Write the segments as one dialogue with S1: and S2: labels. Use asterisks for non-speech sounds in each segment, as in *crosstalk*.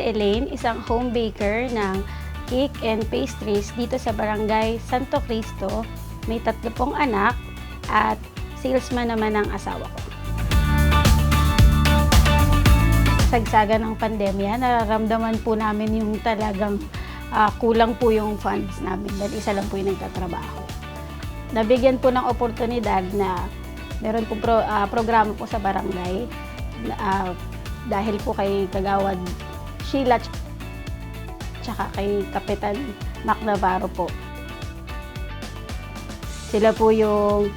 S1: Elaine, isang home baker ng cake and pastries dito sa barangay Santo Cristo. May tatlo pong anak at salesman naman ang asawa ko. Sagsaga ng pandemya, nararamdaman po namin yung talagang ah, kulang po yung funds namin dahil isa lang po yung nagtatrabaho. Nabigyan po ng oportunidad na meron po pro, ah, programa po sa barangay ah, dahil po kay Kagawad Sheila ts- tsaka kay Kapitan Mac Navarro po. Sila po yung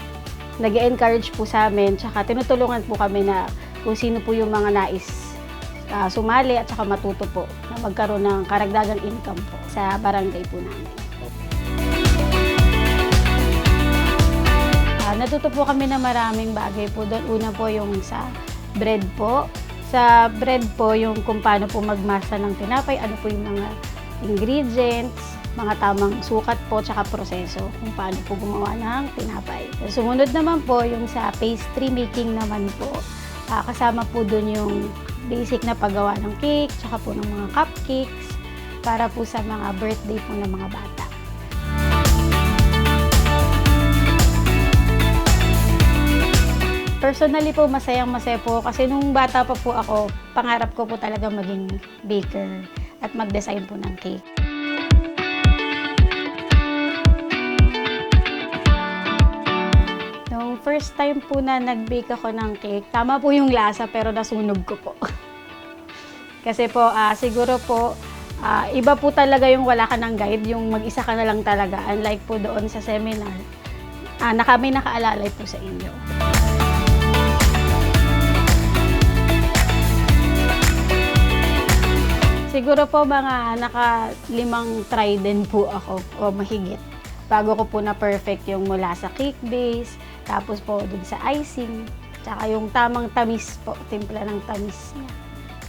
S1: nag encourage po sa amin tsaka tinutulungan po kami na kung sino po yung mga nais ah, sumali at saka matuto po na magkaroon ng karagdagang income po sa barangay po namin. Ah, natuto po kami na maraming bagay po doon. Una po yung sa bread po. Sa bread po, yung kung paano po magmasa ng tinapay, ano po yung mga ingredients, mga tamang sukat po, tsaka proseso, kung paano po gumawa ng tinapay. Sumunod naman po yung sa pastry making naman po. Ah, kasama po doon yung basic na paggawa ng cake, tsaka po ng mga cupcakes, para po sa mga birthday po ng mga bata. Personally po, masayang masaya po kasi nung bata pa po ako, pangarap ko po talaga maging baker at mag-design po ng cake. Nung first time po na nag-bake ako ng cake, tama po yung lasa pero nasunog ko po. *laughs* kasi po, ah, siguro po, ah, iba po talaga yung wala ka ng guide, yung mag-isa ka na lang talaga. Unlike po doon sa seminar, ah, na kami nakaalalay po sa inyo. Siguro po mga naka limang try din po ako o mahigit. Bago ko po na perfect yung mula sa cake base, tapos po dun sa icing, tsaka yung tamang tamis po, timpla ng tamis niya.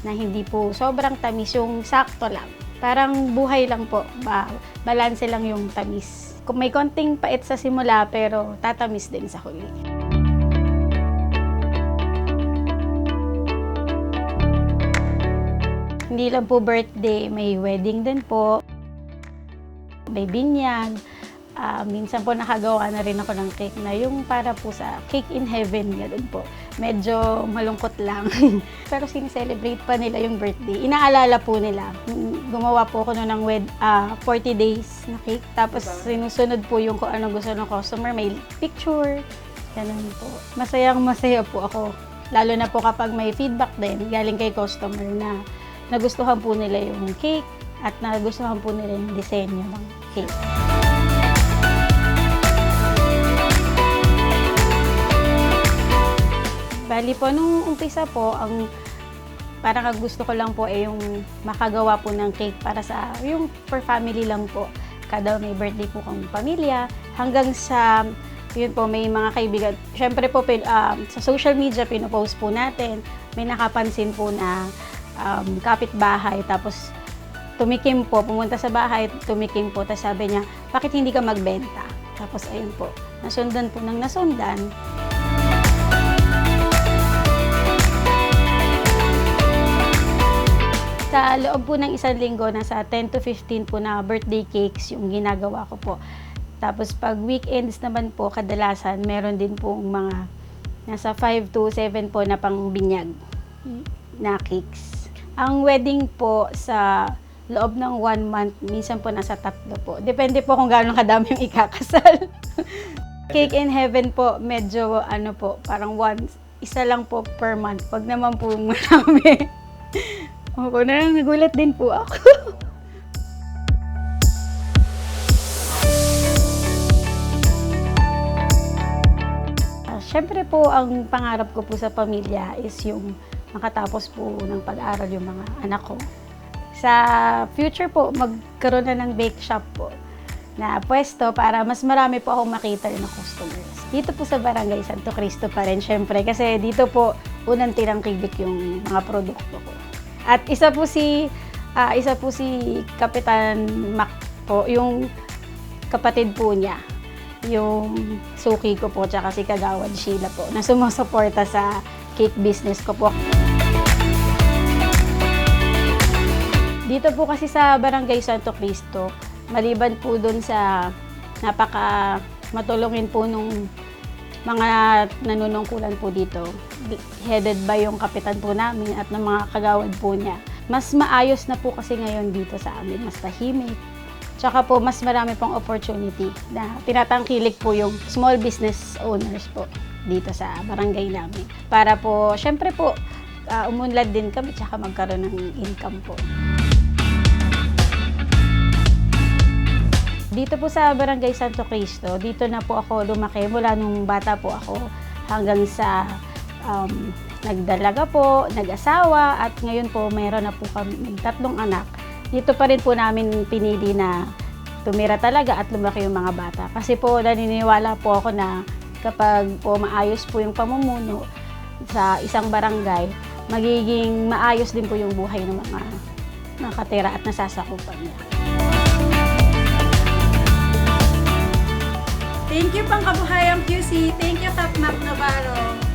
S1: Na hindi po sobrang tamis, yung sakto lang. Parang buhay lang po, ba, balanse lang yung tamis. Kung may konting pait sa simula pero tatamis din sa huli. Hindi lang po birthday, may wedding din po. May binyag. Ah, minsan po nakagawa na rin ako ng cake na yung para po sa cake in heaven, ganun po. Medyo malungkot lang. *laughs* Pero sineselebrate pa nila yung birthday. Inaalala po nila. Gumawa po ako noon ng wed, ah, 40 days na cake. Tapos sinusunod po yung kung ano gusto ng customer. May picture. Ganun po. Masayang masaya po ako. Lalo na po kapag may feedback din galing kay customer na nagustuhan po nila yung cake at nagustuhan po nila yung disenyo ng cake. Bali po, nung umpisa po, ang parang ang gusto ko lang po ay yung makagawa po ng cake para sa, yung per family lang po. Kada may birthday po kong pamilya, hanggang sa, yun po, may mga kaibigan. Siyempre po, pin, ah, sa social media, pinopost po natin, may nakapansin po na um, kapitbahay, tapos tumikim po, pumunta sa bahay, tumikim po, tapos sabi niya, bakit hindi ka magbenta? Tapos ayun po, nasundan po ng nasundan. Sa loob po ng isang linggo, nasa 10 to 15 po na birthday cakes yung ginagawa ko po. Tapos pag weekends naman po, kadalasan meron din po mga nasa 5 to 7 po na pang binyag na cakes. Ang wedding po sa loob ng one month, minsan po nasa tatlo po. Depende po kung gaano kadami yung ikakasal. *laughs* Cake in heaven po, medyo ano po, parang once, isa lang po per month. Pag naman po marami. *laughs* Ako na nagulat din po ako. *laughs* Ah, Siyempre po, ang pangarap ko po sa pamilya is yung makatapos po ng pag-aaral yung mga anak ko. Sa future po, magkaroon na ng bake shop po na pwesto para mas marami po akong makita ng customers. Dito po sa Barangay Santo Cristo pa rin, syempre, kasi dito po unang tinangkilik yung mga produkto ko. At isa po si ah, isa po si Kapitan Mac po, yung kapatid po niya, yung suki ko po, tsaka si Kagawad Sheila po, na sumusuporta sa cake business ko po. Dito po kasi sa Barangay Santo Cristo, maliban po doon sa napaka matulungin po nung mga nanunungkulan po dito, headed by yung kapitan po namin at ng mga kagawad po niya. Mas maayos na po kasi ngayon dito sa amin, mas tahimik. Tsaka po, mas marami pong opportunity na tinatangkilik po yung small business owners po dito sa barangay namin. Para po, syempre po, ah, umunlad din kami tsaka magkaroon ng income po. Dito po sa Barangay Santo Cristo, dito na po ako lumaki mula nung bata po ako hanggang sa um, nagdalaga po, nag-asawa at ngayon po mayroon na po kami tatlong anak. Dito pa rin po namin pinili na tumira talaga at lumaki yung mga bata. Kasi po naniniwala po ako na kapag po maayos po yung pamumuno sa isang barangay, magiging maayos din po yung buhay ng mga nakatira at nasasakupan niya.
S2: Thank you, Pangkabuhayang QC. Thank you, Katmak Navarro.